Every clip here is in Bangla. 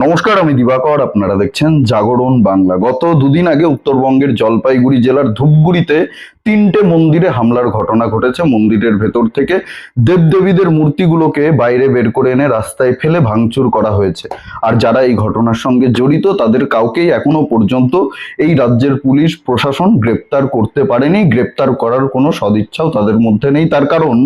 নমস্কার, আমি দিবাকর। আপনারা দেখছেন জাগরণ বাংলা। গত দুদিন আগে উত্তরবঙ্গের জলপাইগুড়ি জেলার ধূপগুড়িতে তিনটে মন্দিরে হামলার ঘটনা ঘটেছে। মন্দিরের ভেতর থেকে দেবদেবীদের মূর্তিগুলোকে বাইরে বের করে এনে রাস্তায় ফেলে ভাঙচুর করা হয়েছে। আর যারা এই ঘটনার সঙ্গে জড়িত, তাদের কাউকেই এখনও পর্যন্ত এই রাজ্যের পুলিশ, প্রশাসন গ্রেপ্তার করতে পারেনি। গ্রেপ্তার করার কোনো সদিচ্ছাও তাদের মধ্যে নেই। তার কারণ,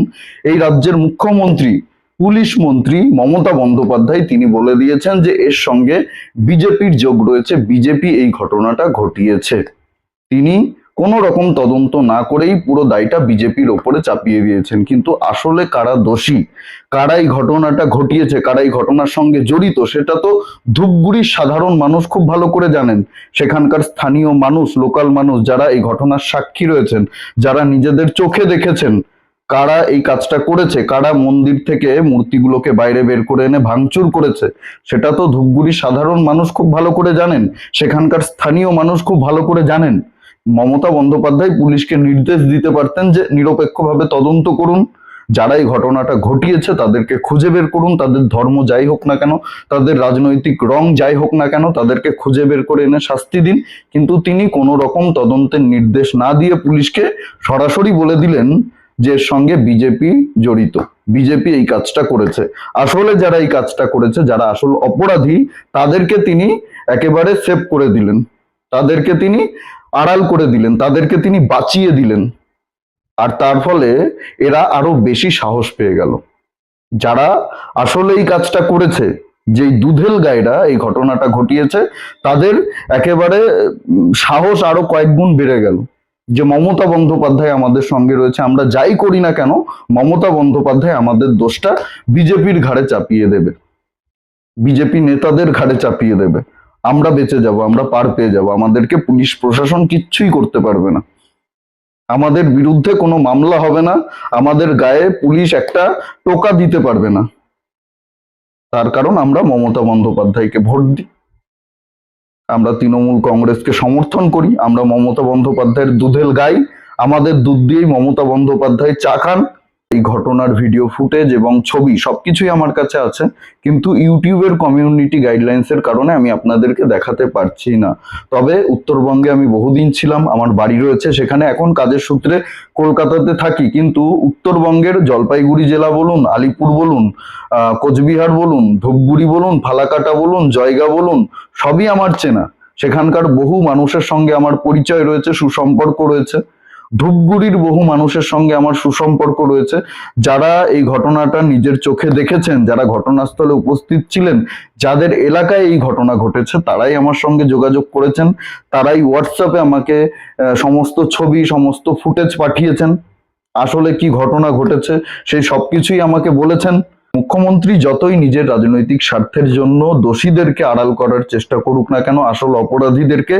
এই রাজ্যের মুখ্যমন্ত্রী পুলিশ মন্ত্রী মমতা বন্দ্যোপাধ্যায় তিনি বলে দিয়েছেন যে এর সঙ্গে বিজেপির যোগ রয়েছে। বিজেপি এই ঘটনাটা ঘটিয়েছে। তিনি কোনো রকম তদন্ত না করেই পুরো দায়টা বিজেপির ওপরে চাপিয়ে দিয়েছেন। কিন্তু আসলে কারা দোষী? কারা এই ঘটনাটা ঘটিয়েছে? কারা এই ঘটনার সঙ্গে জড়িত? সেটা তো ধূপগুড়ির সাধারণ মানুষ খুব ভালো করে জানেন। সেখানকার স্থানীয় মানুষ, লোকাল মানুষ যারা এই ঘটনার সাক্ষী রয়েছেন, যারা নিজেদের চোখে দেখেছেন কারা এই কাজটা করেছে? কারা মন্দির থেকে মূর্তিগুলোকে বাইরে বের করে এনে ভাঙচুর করেছে? সেটা তো ধূপগুড়ির সাধারণ মানুষ খুব ভালো করে জানেন। সেখানকার স্থানীয় মানুষ খুব ভালো করে জানেন। মমতা বন্দ্যোপাধ্যায় পুলিশকে নির্দেশ দিতে পারতেন যে নিরপেক্ষভাবে তদন্ত করুন। যারা এই ঘটনাটা ঘটিয়েছে তাদেরকে খুঁজে বের করুন। তাদের ধর্ম যাই হোক না কেন, তাদের রাজনৈতিক রং যাই হোক না কেন, তাদেরকে খুঁজে বের করে এনে শাস্তি দিন। কিন্তু তিনি কোনো রকম তদন্তের নির্দেশ না দিয়ে পুলিশকে সরাসরি বলে দিলেন যে সঙ্গে বিজেপি জড়িত। বিজেপি এই কাজটা করেছে। আসলে যারা এই কাজটা করেছে, যারা আসল অপরাধী, তাদেরকে তিনি একেবারে সেভ করে দিলেন। তাদেরকে তিনি আড়াল করে দিলেন। তাদেরকে তিনি বাঁচিয়ে দিলেন। আর তার ফলে এরা আরও বেশি সাহস পেয়ে গেল। যারা আসলে এই কাজটা করেছে, যেই দুধেল গায়েরা এই ঘটনাটা ঘটিয়েছে, তাদের একেবারে সাহস আরও কয়েক গুণ বেড়ে গেল। যে মমতা বন্দ্যোপাধ্যায় আমাদের সঙ্গে রয়েছে, আমরা যাই করি না কেন, মমতা বন্দ্যোপাধ্যায় আমাদের দোষটা বিজেপির ঘাড়ে চাপিয়ে দেবে। বিজেপি নেতাদের ঘাড়ে চাপিয়ে দেবে। আমরা বেঁচে যাব, আমরা পার পেয়ে যাব, আমাদেরকে পুলিশ প্রশাসন কিচ্ছুই করতে পারবে না। আমাদের বিরুদ্ধে কোনো মামলা হবে না, আমাদের গায়ে পুলিশ একটা টোকা দিতে পারবে না। তার কারণ আমরা মমতা বন্দ্যোপাধ্যায়কে ভোট দিই। আমরা তৃণমূল কংগ্রেসকে সমর্থন করি, আমরা মমতা বন্দ্যোপাধ্যায়ের দুধেল গাই। আমাদের দুধ দিয়েই মমতা বন্দ্যোপাধ্যায় চা খান। এই ঘটনার ভিডিও ফুটেজ এবং ছবি সবকিছুই আমার কাছে আছে, কিন্তু ইউটিউবের কমিউনিটি গাইডলাইন্স এর কারণে আমি আপনাদেরকে দেখাতে পারছি না। তবে উত্তরবঙ্গে আমি বহুদিন ছিলাম, আমার বাড়ি রয়েছে, সেখানে এখন কাজের সূত্রে কলকাতাতে থাকি। কিন্তু উত্তরবঙ্গের জলপাইগুড়ি জেলা বলুন, আলিপুর বলুন কোচবিহার বলুন, ধূপগুড়ি বলুন, ফালাকাটা বলুন, জয়গা বলুন, সবই আমার চেনা। সেখানকার বহু মানুষের সঙ্গে আমার পরিচয় রয়েছে, সুসম্পর্ক রয়েছে। ধূপগুড়ির বহু মানুষের সঙ্গে আমার সুসম্পর্ক রয়েছে। যারা এই ঘটনাটা নিজের চোখে দেখেছেন, যারা ঘটনাস্থলে উপস্থিত ছিলেন, যাদের এলাকায় এই ঘটনা ঘটেছে, তারাই আমার সঙ্গে যোগাযোগ করেছেন। তারাই হোয়াটসঅ্যাপে আমাকে সমস্ত ছবি, সমস্ত ফুটেজ পাঠিয়েছেন। আসলে কি ঘটনা ঘটেছে, সেই সবকিছুই আমাকে বলেছেন। মুখ্যমন্ত্রী যতই নিজের রাজনৈতিক স্বার্থের জন্য দোষীদেরকে আড়াল করার চেষ্টা করুক না কেন, আসল অপরাধীদেরকে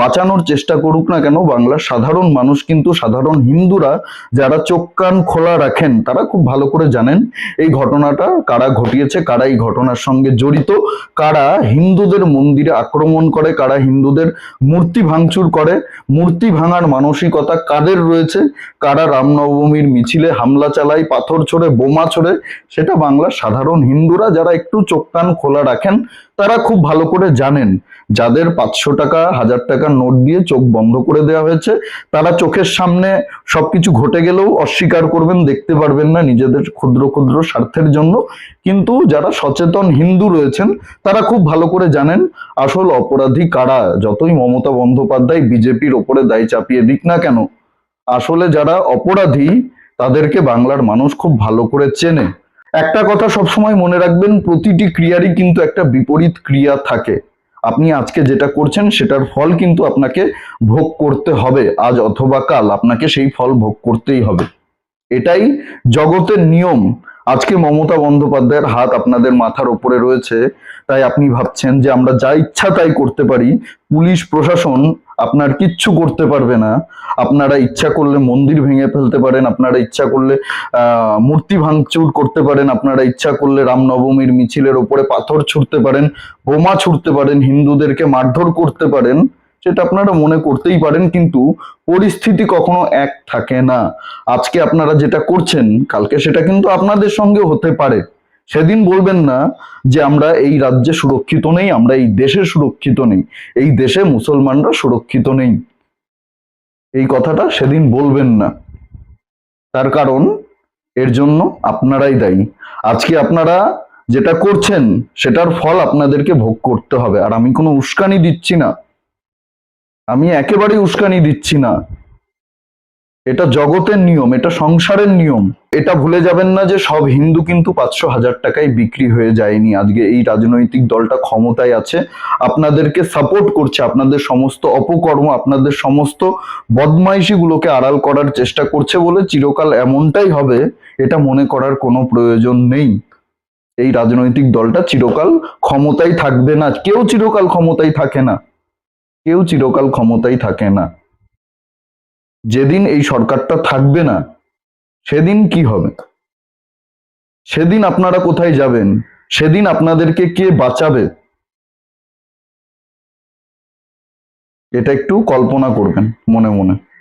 বাঁচানোর চেষ্টা করুক না কেন, বাংলার সাধারণ মানুষ কিন্তু সাধারণ হিন্দুরা যারা চোখ কান খোলা রাখেন, তারা খুব ভালো করে জানেন এই ঘটনাটা, কারা ঘটিয়েছে, কারা এই ঘটনার সঙ্গে জড়িত, কারা হিন্দুদের মন্দিরে আক্রমণ করে, কারা হিন্দুদের মূর্তি ভাঙচুর করে, মূর্তি ভাঙার মানসিকতা কাদের রয়েছে, কারা রামনবমীর মিছিলে হামলা চালায়, পাথর ছোড়ে, বোমা ছোড়ে, সেটা বাংলার সাধারণ হিন্দুরা যারা একটু চোখ কান খোলা রাখেন, তারা খুব ভালো করে জানেন। যাদের পাঁচশো টাকা, হাজার টাকার নোট দিয়ে চোখ বন্ধ করে দেওয়া হয়েছে, তারা চোখের সামনে সবকিছু ঘটে গেলেও অস্বীকার করবেন, দেখতে পারবেন না নিজেদের ক্ষুদ্র ক্ষুদ্র স্বার্থের জন্য। কিন্তু যারা সচেতন হিন্দু রয়েছেন, তারা খুব ভালো করে জানেন, আসল অপরাধী কারা? যতই মমতা বন্দ্যোপাধ্যায় বিজেপির ওপরে দায় চাপিয়ে দিক না কেন, আসলে যারা অপরাধী, তাদেরকে বাংলার মানুষ খুব ভালো করে চেনে। একটা কথা সবসময় মনে রাখবেন, প্রতিটি ক্রিয়ারই কিন্তু একটা বিপরীত ক্রিয়া থাকে। আপনি আজকে যেটা করছেন, সেটার ফল কিন্তু আপনাকে ভোগ করতে হবে। আজ অথবা কাল আপনাকে সেই ফল ভোগ করতেই হবে। এটাই জগতের নিয়ম। আজকে মমতা বন্দ্যোপাধ্যায়ের হাত আপনাদের মাথার উপরে রয়েছে। তাই আপনি ভাবছেন যে আমরা যা ইচ্ছা তাই করতে পারি। পুলিশ, প্রশাসন আপনার কিচ্ছু করতে পারবে না। আপনারা ইচ্ছা করলে মন্দির ভেঙে ফেলতে পারেন, আপনারা ইচ্ছা করলে মূর্তি ভাঙচুর করতে পারেন, আপনারা ইচ্ছা করলে রামনবমীর মিছিলের ওপরে পাথর ছুঁড়তে পারেন, বোমা ছুঁড়তে পারেন, হিন্দুদেরকে মারধর করতে পারেন, সেটা আপনারা মনে করতেই পারেন, কিন্তু পরিস্থিতি কখনো এক থাকে না। আজকে আপনারা যেটা করছেন, কালকে সেটা কিন্তু আপনাদের সঙ্গে হতে পারে। সেদিন বলবেন না যে আমরা এই রাজ্যে সুরক্ষিত নেই, আমরা এই দেশে সুরক্ষিত নেই, এই দেশে মুসলমানরা সুরক্ষিত নেই। এই কথাটা সেদিন বলবেন না। তার কারণ এর জন্য আপনারাই দায়ী। আজকে আপনারা যেটা করছেন, সেটার ফল আপনাদেরকে ভোগ করতে হবে। আর আমি কোনো উস্কানি দিচ্ছি না। আমি একেবারেই উস্কানি দিচ্ছি না। এটা জগতের নিয়ম, এটা সংসারের নিয়ম। এটা ভুলে যাবেন না যে সব হিন্দু কিন্তু পাঁচশো হাজার টাকায় বিক্রি হয়ে যায়নি। আজকে এই রাজনৈতিক দলটা ক্ষমতায় আছে। আপনাদেরকে সাপোর্ট করছে, আপনাদের সমস্ত অপকর্ম, আপনাদের সমস্ত বদমাইশিগুলোকে আড়াল করার চেষ্টা করছে বলে চিরকাল এমনটাই হবে, এটা মনে করার কোনো প্রয়োজন নেই। এই রাজনৈতিক দলটা চিরকাল ক্ষমতায় থাকবে না। কেউ চিরকাল ক্ষমতায় থাকে না। কেউ চিরকাল ক্ষমতায় থাকে না। যেদিন এই সরকারটা থাকবে না, সেদিন কি হবে? সেদিন আপনারা কোথায় যাবেন? সেদিন আপনাদেরকে কে বাঁচাবে? এটা একটু কল্পনা করবেন, মনে মনে।